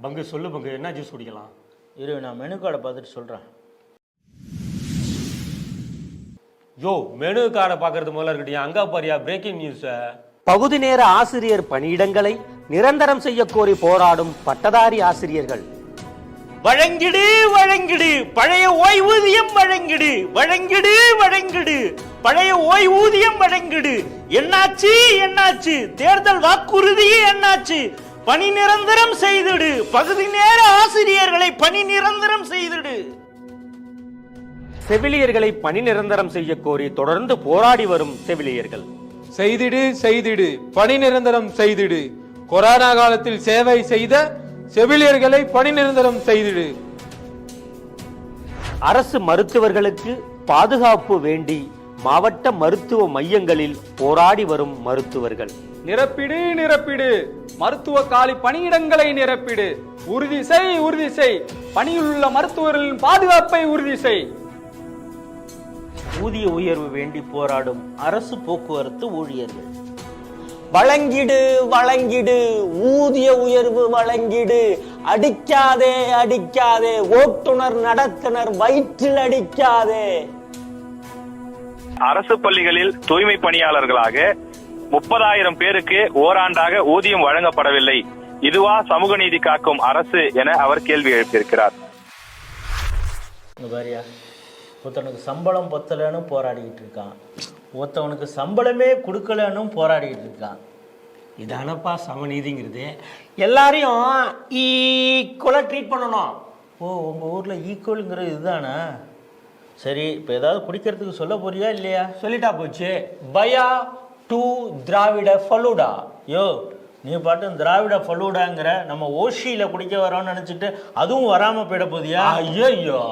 பங்கு சொல்லு பங்கு. என்ன ஜூஸ் குடிக்கலாம்? இரு நான் மெனு கார்டை பார்த்துட்டு சொல்கிறேன் யோ மெனு கார்டை பார்க்கறது முதல்ல இருக்கட்டும். அங்க பாரியா பிரேக்கிங் நியூஸை பகுதி நேர ஆசிரியர் பணியிடங்களை நிரந்தரம் செய்யக் கோரி போராடும் பட்டதாரி ஆசிரியர்கள். வழங்கிடு வழங்கிடு. பழைய ஓய்வூதியம் வழங்கிடு. வழங்கிடு வழங்கிடு. பழைய ஓய்வூதியம் வழங்கிடு. என்னாச்சு என்னாச்சு? தேர்தல் வாக்குறுதி என்னாச்சு? பணி நிரந்தரம் செய்திடு. பகுதி நேர ஆசிரியர்களை பணி நிரந்தரம் செய்திடு. செவிலியர்களை பணி நிரந்தரம் செய்யக் கோரி தொடர்ந்து போராடி வரும் செவிலியர்கள். செய்திடு செய்திடு. பணி நிரந்தரம் செய்திடு. கொரோனா காலத்தில் சேவை செய்த செவிலியர்களை பணி நிரந்தரம் செய்திடு. அரசு மருத்துவர்களுக்கு பாதுகாப்பு வேண்டி மாவட்ட மருத்துவ மையங்களில் போராடி வரும் மருத்துவர்கள். நிரப்பிடு நிரப்பிடு. மருத்துவ காலி பணியிடங்களை நிரப்பிடு. உறுதி செய் உறுதி செய் பணியில் உள்ள மருத்துவர்களின் பாதுகாப்பை உறுதி செய் ஊதிய உயர்வு வேண்டி போராடும் அரசு போக்குவரத்து ஊழியர்கள். வழங்கிடு வழங்கிடு. ஊதிய உயர்வு வழங்கிடு. அடிக்காதே அடிக்காதே. ஓட்டுநர் நடத்துனர் வயிற்றில் அடிக்காதே. அரசு பள்ளிகளில் தூய்மை பணியாளர்களாக முப்பதாயிரம் பேருக்கு ஓராண்டாக ஊதியம் வழங்கப்படவில்லை. இதுவா சமூக நீதி காக்கும் அரசு என அவர் கேள்வி எழுப்பியிருக்கிறார். ஒருத்தனுக்கு சம்பளம் பத்தலைன்னு போராடிக்கிட்டு இருக்கான். ஒருத்தவனுக்கு சம்பளமே கொடுக்கலன்னு போராடிக்கிட்டு இருக்கான். இதானப்பா சமநீதிங்கிறது எல்லாரையும் ஈக்குவலாக ட்ரீட் பண்ணணும். ஓ உங்கள் ஊரில் ஈக்குவலுங்கிறது இதுதானே? சரி இப்போ ஏதாவது குடிக்கிறதுக்கு சொல்ல போறியா இல்லையா? சொல்லிட்டா போச்சு. பயா டு திராவிட ஃபலூடா. யோ நீ பாட்டு திராவிட ஃபலூடாங்கிற நம்ம ஓஷியில் குடிக்க வரோம்னு நினச்சிட்டு அதுவும் வராமல் போயிட போதியா ஐயோ